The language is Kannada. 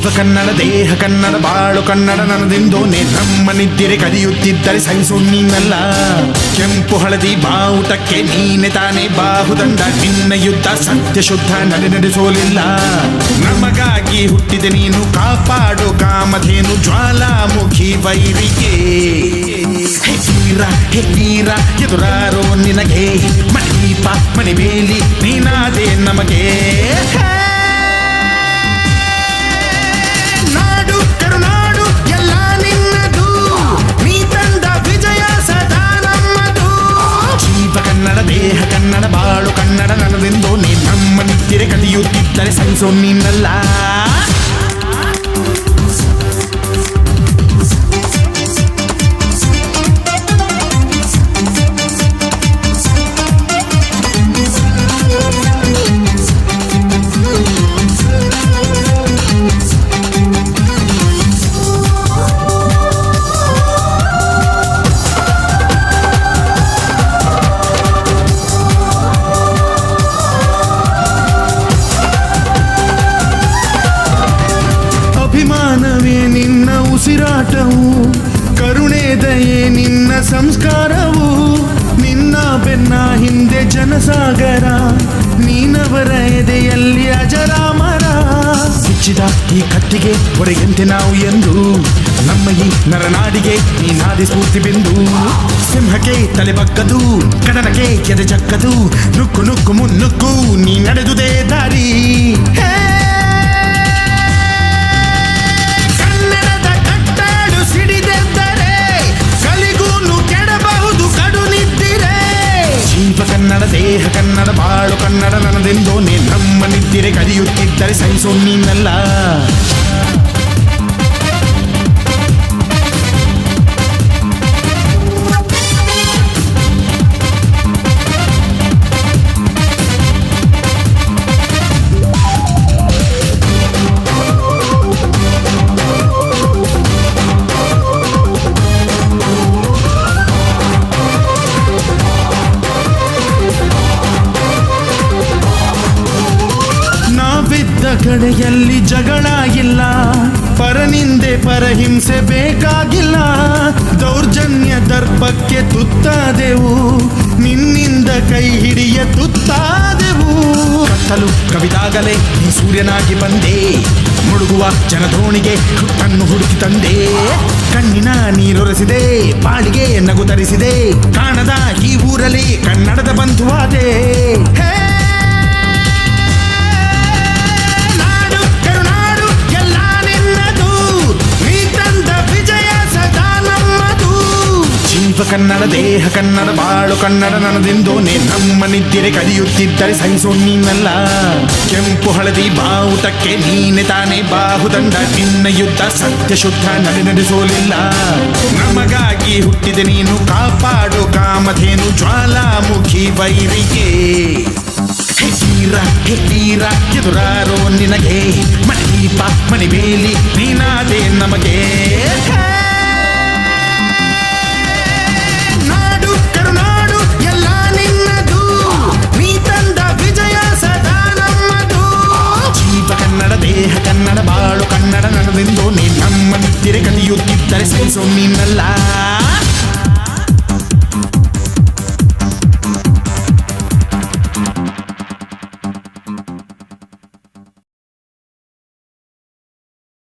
ಜೀವ ಕನ್ನಡ, ದೇಹ ಕನ್ನಡ, ಬಾಳು ಕನ್ನಡ ನನದೆಂದು ನಮ್ಮ ನಿದ್ದಿರೆ ಕದಿಯುತ್ತಿದ್ದರೆ ಸಹಿಸು ನೀನಲ್ಲ ಕೆಂಪು ಹಳದಿ ಬಾವುಟಕ್ಕೆ ನೀನೆ ತಾನೇ ಬಾಹುದಂಡ. ನಿನ್ನ ಯುದ್ಧ ಸತ್ಯ ಶುದ್ಧ ನಡೆ ನಡೆಸೋಲಿಲ್ಲ. ನಮಗಾಗಿ ಹುಟ್ಟಿದೆ ನೀನು, ಕಾಪಾಡು ಕಾಮಧೇನು ಜ್ವಾಲಾಮುಖಿ ವೈರಿಗೆ ಹೇ ವೀರ ಹೇ ನಿನಗೆ ಎದುರಾರೋ ನಿನಗೆ. ಮಣಿದೀಪ ನೀನಾದೆ ನಮಗೆ. ಕಲಿಯುತ್ತಿದ್ದರೆ ಸಹಿಸೋ ನೀನಲ್ಲ ಅಭಿಮಾನವೇ ಸಂಸ್ಕಾರವು ನಿನ್ನ ಬೆನ್ನ ಹಿಂದೆ ಜನಸಾಗರ, ನೀನವರ ಎದೆಯಲ್ಲಿ ಅಜರಾಮರ. ಸಿಚ್ಚಿದ ಈ ಕಟ್ಟಿಗೆ ಹೊರಗಂತೆ ನಾವು ಎಂದು, ನಮ್ಮ ಈ ನರನಾಡಿಗೆ ನೀನಾದಿ ಸ್ಫೂರ್ತಿ ಬಿಂದು. ಸಿಂಹಕ್ಕೆ ತಲೆ ಬಗ್ಗದು ಕಡನಕ್ಕೆ ಕೆರೆ ಚಕ್ಕದು ನುಕ್ಕು ನುಕ್ಕು ಮುನ್ನುಕ್ಕು ನೀ ನಡೆದುದೇ ದಾರಿ. ಕನ್ನಡ ದೇಹ ಕನ್ನಡ ಬಾಳು ಕನ್ನಡ ನನದೆಂದು ನೀ ನಮ್ಮ ನಿದ್ದಿರೆ ಕಲಿಯುತ್ತಿದ್ದರೆ ಸಹಿಸೋ ನೀನಲ್ಲ. ಕಡೆಯಲ್ಲಿ ಜಗಳ ಇಲ್ಲ ಪರನಿಂದೆ ಪರಹಿಂಸೆ ಬೇಕಾಗಿಲ್ಲ. ದೌರ್ಜನ್ಯ ದರ್ಪಕ್ಕೆ ತುತ್ತಾದೆವು. ನಿನ್ನಿಂದ ಕೈ ಹಿಡಿಯ ತುತ್ತಾದೆವು. ಕತ್ತಲು ಕವಿದಾಗಲೇ ಈ ಸೂರ್ಯನಾಗಿ ಬಂದೆ. ಮುಳುಗುವ ಜನದೋಣಿಗೆ ಕಣ್ಣು ಹುಡುಕಿ ತಂದೆ. ಕಣ್ಣಿನ ನೀರೊರೆಸಿದೆ ಬಾಳಿಗೆ ನಗು ತರಿಸಿದೆ. ಕಾಣದ ಈ ಊರಲ್ಲಿ ಕನ್ನಡದ ಬಂಧುವಾದೆ. ಕನ್ನಡ, ದೇಹ ಕನ್ನಡ, ಬಾಳು ಕನ್ನಡ ನನದೆಂದು ನೀ ನಮ್ಮ ನಿದ್ದಿರೆ ಕಲಿಯುತ್ತಿದ್ದರೆ ಸಹಿಸೋ ನೀನಲ್ಲ. ಕೆಂಪು ಹಳದಿ ಬಾವುಟಕ್ಕೆ ನೀನೆ ತಾನೇ ಬಾಹುದಂಡ. ನಿನ್ನ ಯುದ್ಧ ಸತ್ಯ ಶುದ್ಧ ನಡೆ ನಡೆಸೋಲಿಲ್ಲ. ನಮಗಾಗಿ ಹುಟ್ಟಿದೆ ನೀನು ಕಾಪಾಡು ಕಾಮಧೇನು ಜ್ವಾಲಾಮುಖಿ ವೈರಿಗೆ ಹೇ ವೀರ ಹೇ ನಿನಗೆ ಎದುರಾರೋ ನಿನಗೆ. ಮಣಿದೀಪ ಮಣಿಬೇಲಿ ನೀನಾದೆ ನಮಗೆ. ದೇಹ ಕನ್ನಡ ಬಾಳು ಕನ್ನಡ ನಡುವೆಂದು ನೀನು ನಮ್ಮ ತಿರೆ ಕಲಿಯುತ್ತಿದ್ದರೆ ಸೇರಿಸೋ ನೀನಲ್ಲ.